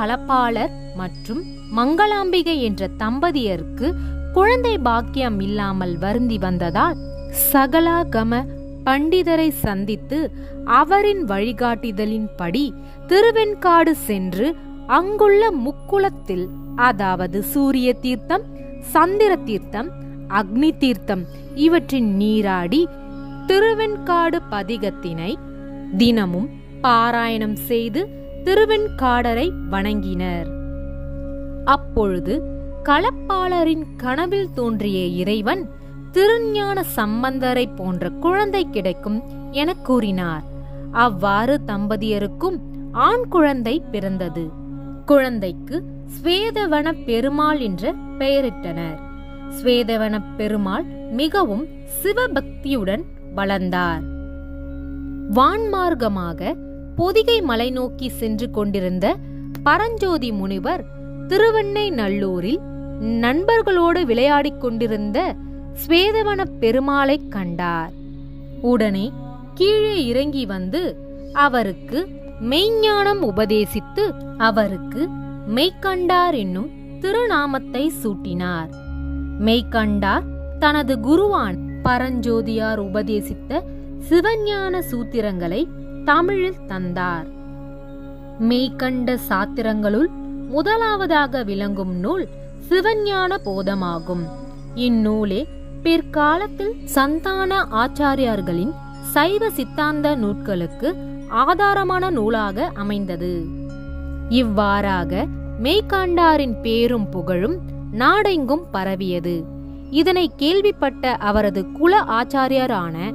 கலப்பாளர் மற்றும் மங்களாம்பிகை என்ற தம்பதியருக்கு குழந்தை பாக்கியம் இல்லாமல் வருந்தி வந்ததால் சகலாகம பண்டிதரை சந்தித்து அவரின் வழிகாட்டுதலின்படி திருவெண்காடு சென்று அங்குள்ள முக்குளத்தில் அதாவது சூரிய தீர்த்தம் சந்திர தீர்த்தம் அக்னி தீர்த்தம் இவற்றின் நீராடி திருவெண்காடு பதிகத்தினை தினமும் பாராயணம் செய்து திருவெண்காடரை வணங்கினர். அப்பொழுது களப்பாளரின் கனவில் தோன்றிய இறைவன் திருஞான சம்பந்தரை போன்ற குழந்தை கிடைக்கும் என கூறினார். அவ்வாறு தம்பதியருக்கும் ஆண் குழந்தை பிறந்தது. குழந்தைக்கு ஸ்வேதவன பெருமாள் என்று பெயரிட்டனர். ஸ்வேதவன பெருமாள் மிகவும் சிவபக்தியுடன் வளர்ந்தார். வான்மார்க்கமாக பொதிகை மலை நோக்கி சென்று கொண்டிருந்த பரஞ்சோதி முனிவர் திருவெண்ணை நல்லூரில் நண்பர்களோடு விளையாடிக் கொண்டிருந்த ஸ்வேதவன பெருமாளை கண்டார். உடனே கீழே இறங்கி வந்து அவருக்கு மெய்ஞானம் உபதேசித்து அவருக்கு மெய்கண்டார் என்னும் திருநாமத்தை சூட்டினார். மெய்கண்டார் தனது குருவான் பரஞ்சோதியார் உபதேசித்த சிவஞான சூத்திரங்களை தமிழில் தந்தார். மெய்கண்ட சாத்திரங்களுள் முதலாவதாக விளங்கும் நூல் சிவஞான போதமாகும். இந்நூலே பிற்காலத்தில் சந்தான ஆச்சாரியார்களின் சைவ சித்தாந்த நூட்களுக்கு ஆதாரமான நூலாக அமைந்தது. இவ்வாறாக மெய்காண்டாரின் பேரும் புகழும் நாடெங்கும் பரவியது. இதனை கேள்விப்பட்ட அவரது குல ஆச்சாரியாரான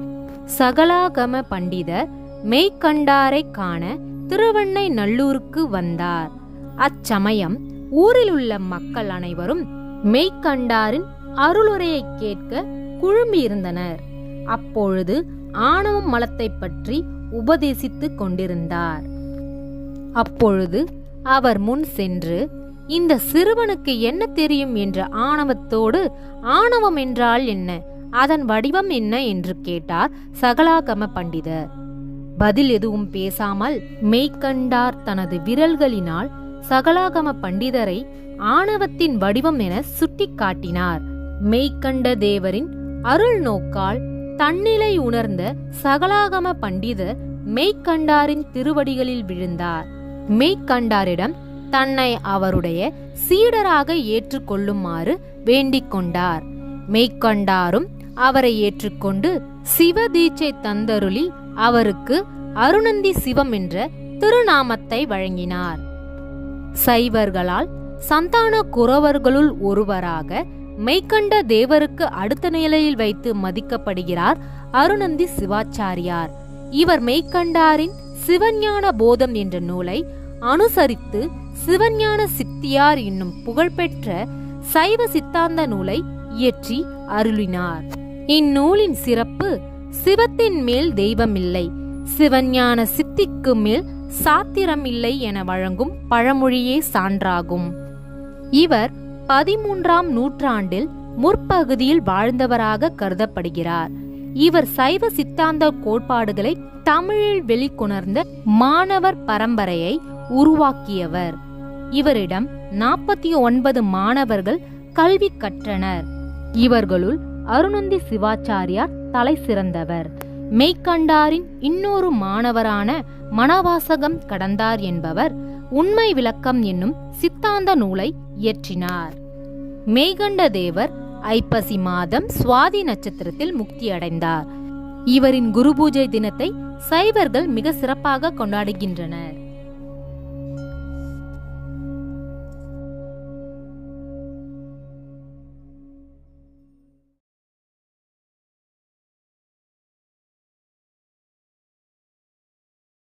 சகலாகம பண்டிதர் மெய்கண்டாரை காண திருவண்ணை நல்லூருக்கு வந்தார். அச்சமயம் ஊரில் உள்ள மக்கள் அனைவரும் மெய்கண்டாரின் அருளுரையை கேட்க குழும்பியிருந்தனர் அப்பொழுது ஆணவம் மலத்தை பற்றி உபதேசித்துக் கொண்டிருந்தார். அப்பொழுது அவர் முன் சென்று இந்த சிறுவனுக்கு என்ன தெரியும் என்ற ஆணவத்தோடு ஆணவம் என்றால் என்ன? அதன் வடிவம் என்ன? என்று கேட்டார் சகலாகம பண்டிதர். பதில் எதுவும் பேசாமல் மெய்கண்டார் தனது விரல்களினால் சகலாகம பண்டிதரை ஆணவத்தின் வடிவம் என சுட்டிக்காட்டினார் மெய்கண்ட தேவரின் அருள் நோக்கால் தன்னிலை உணர்ந்த சகலாகம பண்டிதர் மெய்கண்டாரின் திருவடிகளில் விழுந்தார். மெய்கண்டாரிடம் தன்னை அவருடைய சீடராக ஏற்றுக்கொள்ளுமாறு வேண்டிக் கொண்டார். மெய்கண்டாரும் அவரை ஏற்றுக்கொண்டு சிவதீட்சை தந்தருளி அவருக்கு அருணந்தி சிவம் என்ற திருநாமத்தை வழங்கினார். சைவர்களால் சந்தான குறவர்களுள் ஒருவராக மெய்கண்ட தேவருக்கு அடுத்த நிலையில் வைத்து மதிக்கப்படுகிறார் அருணந்தி சிவாச்சாரியார். இவர் மெய்கண்டாரின் சிவஞான போதம் என்ற நூலை அனுசரித்து சிவஞான சித்தியார் என்னும் புகழ்பெற்ற சைவ சித்தாந்த நூலை இயற்றி அருளினார். இந்நூலின் சிறப்பு சிவத்தின் மேல் தெய்வமில்லை. சிவஞான சித்திக்கு மேல் சாத்திரம் இல்லை என வழங்கும் பழமொழியே சான்றாகும். இவர் பதிமூன்றாம் நூற்றாண்டில் முற்பகுதியில் வாழ்ந்தவராக கருதப்படுகிறார். இவர் சைவ சித்தாந்த கோட்பாடுகளை தமிழில் வெளிக்கொணர்ந்த மாணவர் பரம்பரையை உருவாக்கியவர். இவரிடம் நாற்பத்தி ஒன்பது மாணவர்கள் கல்வி கற்றனர். இவர்களுள் அருணந்தி சிவாச்சாரியார் தலை சிறந்தவர். மெய்கண்டாரின் இன்னொரு மாணவரான மணவாசகம் கடந்தார் என்பவர் உண்மை விளக்கம் என்னும் சித்தாந்த நூலை இயற்றினார். மெய்கண்ட தேவர் ஐப்பசி மாதம் சுவாதி நட்சத்திரத்தில் முக்தியடைந்தார். இவரின் குரு பூஜை தினத்தை சைவர்கள் மிக சிறப்பாக கொண்டாடுகின்றனர்.